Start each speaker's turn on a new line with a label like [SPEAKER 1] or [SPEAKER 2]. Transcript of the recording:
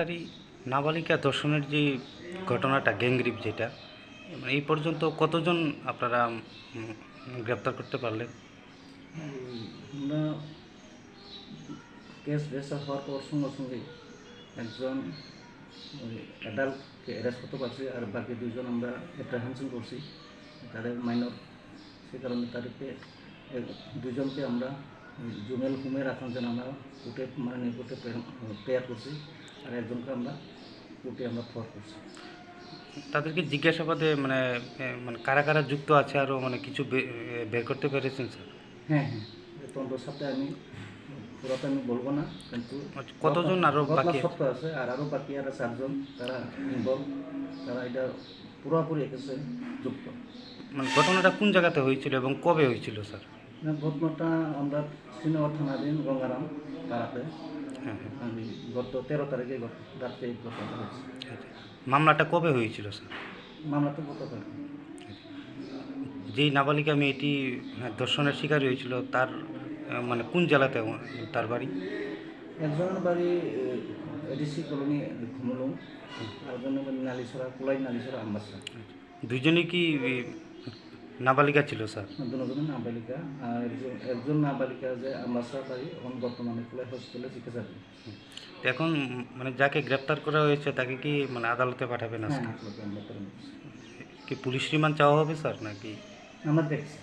[SPEAKER 1] তারই নাবালিকা ধর্ষণের যে ঘটনাটা গ্যাংরিপ যেটা মানে এই পর্যন্ত কতজন আপনারা গ্রেপ্তার করতে পারলেন?
[SPEAKER 2] কেস রেজিস্টার হওয়ার পর সঙ্গে সঙ্গে একজন অ্যাডাল্টকে অ্যারেস্ট করতে পারছি আর বাকি দুজন আমরা অ্যাপ্রিহেনশন করছি। তাদের মাইনর সে কারণে তাদেরকে দুজনকে আমরা জুমেল হোমে রাখার জন্য আমরা কোর্টে মানে কোর্টে প্রেয়ার করছি আর একজনকে আমরা কোর্টে আমরা ফর করছি।
[SPEAKER 1] তাদেরকে জিজ্ঞাসাবাদে মানে মানে কারা কারা যুক্ত আছে আরও মানে কিছু বের করতে পেরেছেন স্যার?
[SPEAKER 2] হ্যাঁ হ্যাঁ। তন্ত্র সপ্তাহে আমি পুরোটা আমি বলব না কিন্তু
[SPEAKER 1] আচ্ছা, কতজন
[SPEAKER 2] আরও
[SPEAKER 1] বাকি আছে?
[SPEAKER 2] আছে আর আরও বাকি আর চারজন তারা ইনভলভ তারা এটা পুরোপুরি এসেছে যুক্ত।
[SPEAKER 1] মানে ঘটনাটা কোন জায়গাতে হয়েছিল এবং কবে হয়েছিল স্যার?
[SPEAKER 2] ঘটনাটা আমরা শ্রীনগর থানাধীন গঙ্গারাম পাড়াতে
[SPEAKER 1] হ্যাঁ হ্যাঁ।
[SPEAKER 2] আমি গত তেরো তারিখে রাত্রে ঘটনাটা হয়েছে।
[SPEAKER 1] মামলাটা কবে হয়েছিল স্যার?
[SPEAKER 2] মামলা তো গত
[SPEAKER 1] যেই নাবালিকা মেয়েটি হ্যাঁ, ধর্ষণের শিকার হয়েছিল তার মানে কোন জেলাতে তার বাড়ি?
[SPEAKER 2] একজনের বাড়ি এডিসি কলোনি ঘুমলুম। আর একজনের বাড়ি নালিছড়া কুলাই নালিছড়া আম্বাসা।
[SPEAKER 1] দুজনেই কি নাবালিকা ছিল স্যার।
[SPEAKER 2] দুজনের নাবালিকা আর একজন নাবালিকা যে আমরা বাড়ি এখন বর্তমানে খোলা হসপিটালে চিকিৎসা দিই
[SPEAKER 1] এখন মানে যাকে গ্রেপ্তার করা হয়েছে তাকে কি মানে আদালতে পাঠাবে
[SPEAKER 2] না
[SPEAKER 1] আজকে
[SPEAKER 2] করে নিচ্ছি।
[SPEAKER 1] কি পুলিশ রিমান্ড চাওয়া হবে স্যার নাকি?
[SPEAKER 2] আমরা দেখছি